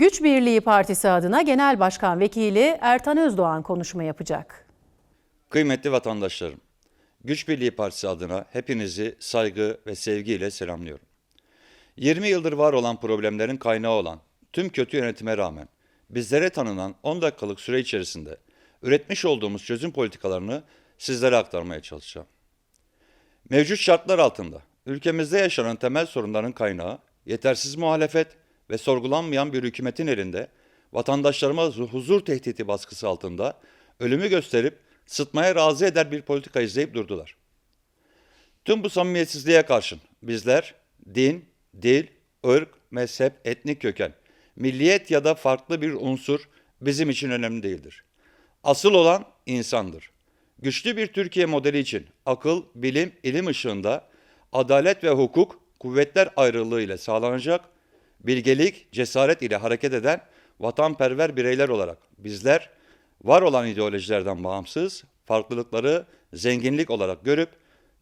Güç Birliği Partisi adına Genel Başkan Vekili Ertan Özdoğan konuşma yapacak. Kıymetli vatandaşlarım, Güç Birliği Partisi adına hepinizi saygı ve sevgiyle selamlıyorum. 20 yıldır var olan problemlerin kaynağı olan tüm kötü yönetime rağmen bizlere tanınan 10 dakikalık süre içerisinde üretmiş olduğumuz çözüm politikalarını sizlere aktarmaya çalışacağım. Mevcut şartlar altında ülkemizde yaşanan temel sorunların kaynağı yetersiz muhalefet ve sorgulanmayan bir hükümetin elinde vatandaşlarıma huzur tehdidi baskısı altında ölümü gösterip sıtmaya razı eder bir politika izleyip durdular. Tüm bu samimiyetsizliğe karşın bizler din, dil, ırk, mezhep, etnik köken, milliyet ya da farklı bir unsur bizim için önemli değildir. Asıl olan insandır. Güçlü bir Türkiye modeli için akıl, bilim, ilim ışığında adalet ve hukuk kuvvetler ayrılığı ile sağlanacak, bilgelik, cesaret ile hareket eden vatanperver bireyler olarak bizler var olan ideolojilerden bağımsız farklılıkları zenginlik olarak görüp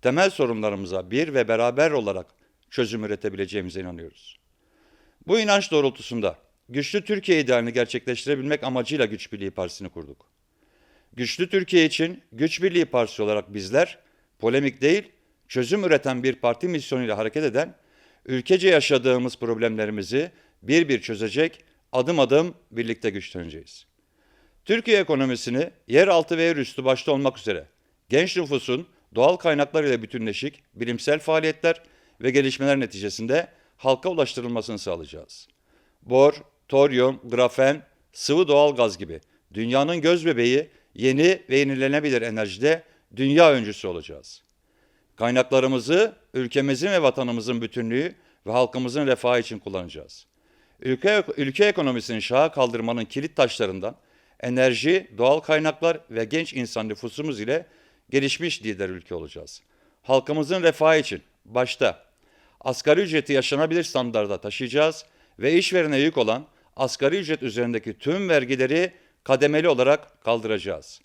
temel sorunlarımıza bir ve beraber olarak çözüm üretebileceğimize inanıyoruz. Bu inanç doğrultusunda güçlü Türkiye idealini gerçekleştirebilmek amacıyla Güç Birliği Partisi'ni kurduk. Güçlü Türkiye için Güç Birliği Partisi olarak bizler polemik değil, çözüm üreten bir parti misyonuyla hareket eden, ülkece yaşadığımız problemlerimizi bir bir çözecek, adım adım birlikte güçleneceğiz. Türkiye ekonomisini yeraltı ve yerüstü başta olmak üzere genç nüfusun doğal kaynaklar ile bütünleşik bilimsel faaliyetler ve gelişmeler neticesinde halka ulaştırılmasını sağlayacağız. Bor, toryum, grafen, sıvı doğal gaz gibi dünyanın göz bebeği yeni ve yenilenebilir enerjide dünya öncüsü olacağız. Kaynaklarımızı ülkemizin ve vatanımızın bütünlüğü ve halkımızın refahı için kullanacağız. Ülke, ülke ekonomisini şaha kaldırmanın kilit taşlarından enerji, doğal kaynaklar ve genç insan nüfusumuz ile gelişmiş lider ülke olacağız. Halkımızın refahı için başta asgari ücreti yaşanabilir standarda taşıyacağız ve işverene yük olan asgari ücret üzerindeki tüm vergileri kademeli olarak kaldıracağız.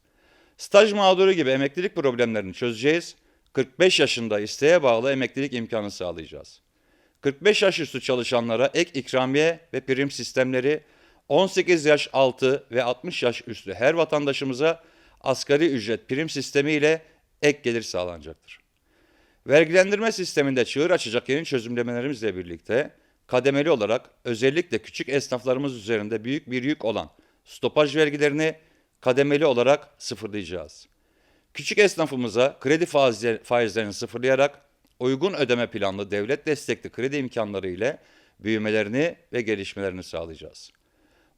Staj mağduru gibi emeklilik problemlerini çözeceğiz. 45 yaşında isteğe bağlı emeklilik imkanı sağlayacağız. 45 yaş üstü çalışanlara ek ikramiye ve prim sistemleri, 18 yaş altı ve 60 yaş üstü her vatandaşımıza asgari ücret prim sistemi ile ek gelir sağlanacaktır. Vergilendirme sisteminde çığır açacak yeni çözümlemelerimizle birlikte kademeli olarak özellikle küçük esnaflarımız üzerinde büyük bir yük olan stopaj vergilerini kademeli olarak sıfırlayacağız. Küçük esnafımıza kredi faizlerini sıfırlayarak uygun ödeme planlı devlet destekli kredi imkanları ile büyümelerini ve gelişmelerini sağlayacağız.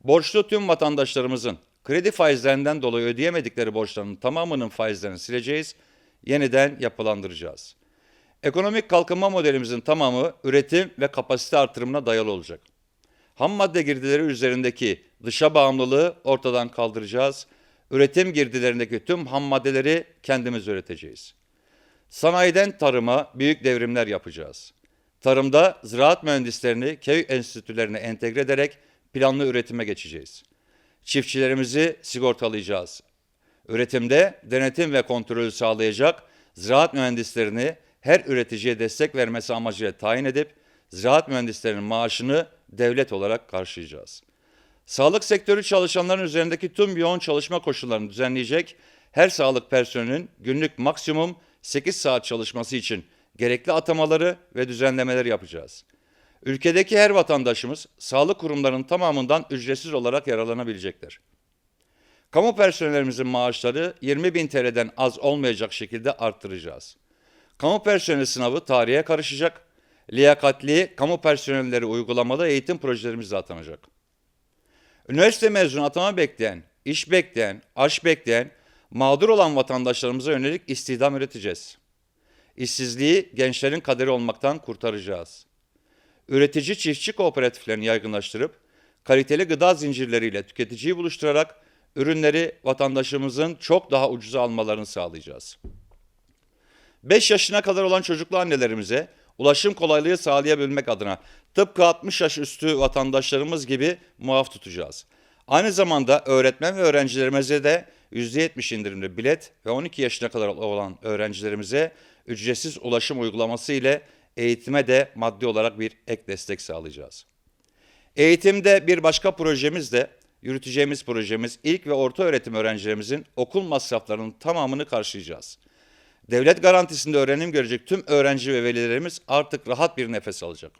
Borçlu tüm vatandaşlarımızın kredi faizlerinden dolayı ödeyemedikleri borçlarının tamamının faizlerini sileceğiz, yeniden yapılandıracağız. Ekonomik kalkınma modelimizin tamamı üretim ve kapasite artırımına dayalı olacak. Ham madde girdileri üzerindeki dışa bağımlılığı ortadan kaldıracağız. Üretim girdilerindeki tüm ham maddeleri kendimiz üreteceğiz. Sanayiden tarıma büyük devrimler yapacağız. Tarımda ziraat mühendislerini köy enstitülerine entegre ederek planlı üretime geçeceğiz. Çiftçilerimizi sigortalayacağız. Üretimde denetim ve kontrolü sağlayacak ziraat mühendislerini her üreticiye destek vermesi amacıyla tayin edip ziraat mühendislerinin maaşını devlet olarak karşılayacağız. Sağlık sektörü çalışanların üzerindeki tüm yoğun çalışma koşullarını düzenleyecek her sağlık personelinin günlük maksimum 8 saat çalışması için gerekli atamaları ve düzenlemeleri yapacağız. Ülkedeki her vatandaşımız sağlık kurumlarının tamamından ücretsiz olarak yararlanabilecektir. Kamu personelimizin maaşları 20 bin TL'den az olmayacak şekilde arttıracağız. Kamu personeli sınavı tarihe karışacak, liyakatli kamu personelleri uygulamalı eğitim projelerimiz atanacak. Üniversite mezunu atama bekleyen, iş bekleyen, aş bekleyen, mağdur olan vatandaşlarımıza yönelik istihdam üreteceğiz. İşsizliği gençlerin kaderi olmaktan kurtaracağız. Üretici çiftçi kooperatiflerini yaygınlaştırıp kaliteli gıda zincirleriyle tüketiciyi buluşturarak ürünleri vatandaşımızın çok daha ucuza almalarını sağlayacağız. 5 yaşına kadar olan çocuklu annelerimize ulaşım kolaylığı sağlayabilmek adına tıpkı 60 yaş üstü vatandaşlarımız gibi muaf tutacağız. Aynı zamanda öğretmen ve öğrencilerimize de %70 indirimli bilet ve 12 yaşına kadar olan öğrencilerimize ücretsiz ulaşım uygulaması ile eğitime de maddi olarak bir ek destek sağlayacağız. Eğitimde bir başka projemiz de yürüteceğimiz projemiz ilk ve orta öğretim öğrencilerimizin okul masraflarının tamamını karşılayacağız. Devlet garantisinde öğrenim görecek tüm öğrenci ve velilerimiz artık rahat bir nefes alacak.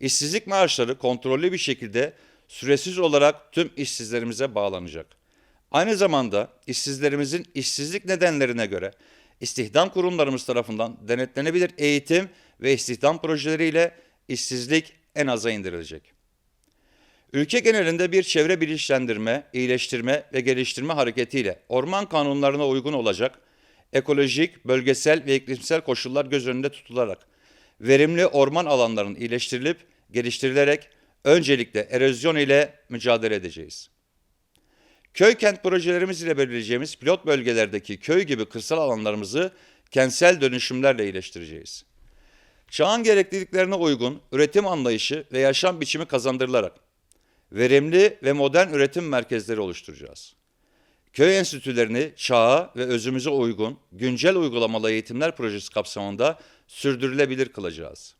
İşsizlik maaşları kontrollü bir şekilde süresiz olarak tüm işsizlerimize bağlanacak. Aynı zamanda işsizlerimizin işsizlik nedenlerine göre istihdam kurumlarımız tarafından denetlenebilir eğitim ve istihdam projeleriyle işsizlik en aza indirilecek. Ülke genelinde bir çevre bilinçlendirme, iyileştirme ve geliştirme hareketiyle orman kanunlarına uygun olacak ekolojik, bölgesel ve iklimsel koşullar göz önünde tutularak verimli orman alanlarının iyileştirilip geliştirilerek öncelikle erozyon ile mücadele edeceğiz. Köy kent projelerimiz ile belirleyeceğimiz pilot bölgelerdeki köy gibi kırsal alanlarımızı kentsel dönüşümlerle iyileştireceğiz. Çağın gerekliliklerine uygun üretim anlayışı ve yaşam biçimi kazandırılarak verimli ve modern üretim merkezleri oluşturacağız. Köy enstitülerini çağa ve özümüze uygun güncel uygulamalı eğitimler projesi kapsamında sürdürülebilir kılacağız.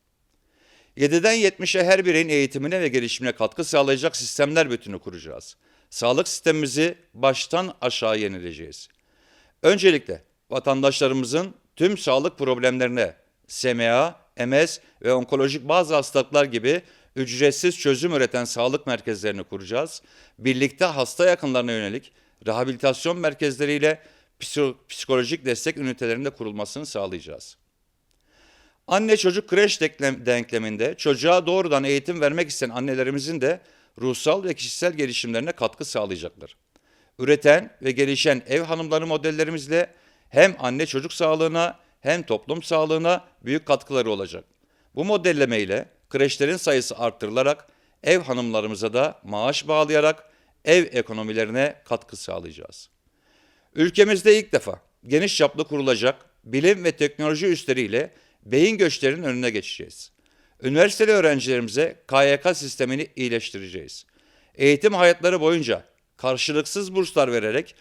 7'den 70'e her bireyin eğitimine ve gelişimine katkı sağlayacak sistemler bütünü kuracağız. Sağlık sistemimizi baştan aşağı yenileceğiz. Öncelikle vatandaşlarımızın tüm sağlık problemlerine SMA, MS ve onkolojik bazı hastalıklar gibi ücretsiz çözüm üreten sağlık merkezlerini kuracağız. Birlikte hasta yakınlarına yönelik rehabilitasyon merkezleriyle psiko- psikolojik destek ünitelerinde kurulmasını sağlayacağız. Anne çocuk kreş denklem- denkleminde çocuğa doğrudan eğitim vermek isteyen annelerimizin de ruhsal ve kişisel gelişimlerine katkı sağlayacaklar. Üreten ve gelişen ev hanımları modellerimizle hem anne çocuk sağlığına hem toplum sağlığına büyük katkıları olacak. Bu modelleme ile kreşlerin sayısı arttırılarak ev hanımlarımıza da maaş bağlayarak ev ekonomilerine katkı sağlayacağız. Ülkemizde ilk defa geniş çaplı kurulacak bilim ve teknoloji üstleriyle beyin göçlerinin önüne geçeceğiz. Üniversiteli öğrencilerimize KYK sistemini iyileştireceğiz. Eğitim hayatları boyunca karşılıksız burslar vererek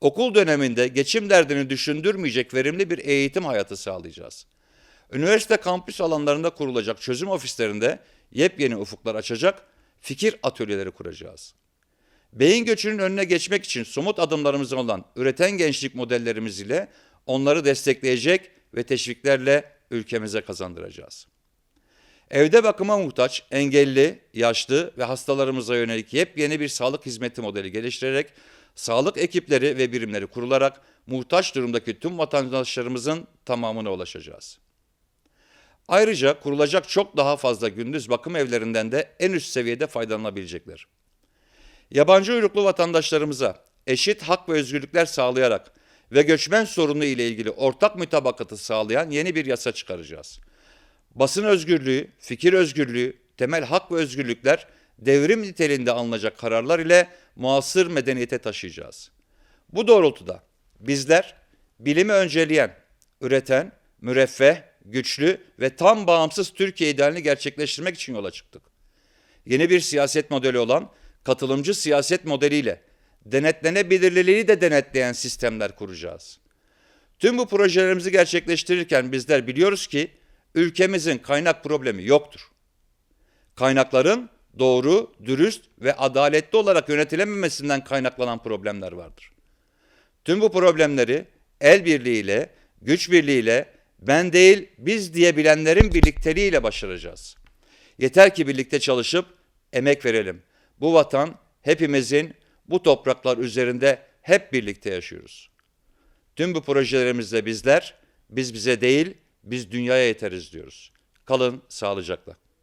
okul döneminde geçim derdini düşündürmeyecek verimli bir eğitim hayatı sağlayacağız. Üniversite kampüs alanlarında kurulacak çözüm ofislerinde yepyeni ufuklar açacak fikir atölyeleri kuracağız. Beyin göçünün önüne geçmek için somut adımlarımız olan üreten gençlik modellerimiz ile onları destekleyecek ve teşviklerle ülkemize kazandıracağız. Evde bakıma muhtaç, engelli, yaşlı ve hastalarımıza yönelik yepyeni bir sağlık hizmeti modeli geliştirerek sağlık ekipleri ve birimleri kurularak muhtaç durumdaki tüm vatandaşlarımızın tamamına ulaşacağız. Ayrıca kurulacak çok daha fazla gündüz bakım evlerinden de en üst seviyede faydalanabilecekler. Yabancı uyruklu vatandaşlarımıza eşit hak ve özgürlükler sağlayarak ve göçmen sorunu ile ilgili ortak mütabakatı sağlayan yeni bir yasa çıkaracağız. Basın özgürlüğü, fikir özgürlüğü, temel hak ve özgürlükler devrim niteliğinde alınacak kararlar ile muasır medeniyete taşıyacağız. Bu doğrultuda bizler bilimi önceleyen, üreten, müreffeh, güçlü ve tam bağımsız Türkiye idealini gerçekleştirmek için yola çıktık yeni bir siyaset modeli olan katılımcı siyaset modeliyle denetlenebilirliği de denetleyen sistemler kuracağız. Tüm bu projelerimizi gerçekleştirirken bizler biliyoruz ki ülkemizin kaynak problemi yoktur. Kaynakların doğru, dürüst ve adaletli olarak yönetilememesinden kaynaklanan problemler vardır. Tüm bu problemleri el birliğiyle, güç birliğiyle, ben değil biz diyebilenlerin birlikteliğiyle başaracağız. Yeter ki birlikte çalışıp emek verelim. Bu vatan hepimizin bu topraklar üzerinde hep birlikte yaşıyoruz. Tüm bu projelerimizde bizler biz bize değil biz dünyaya yeteriz diyoruz. Kalın sağlıcakla.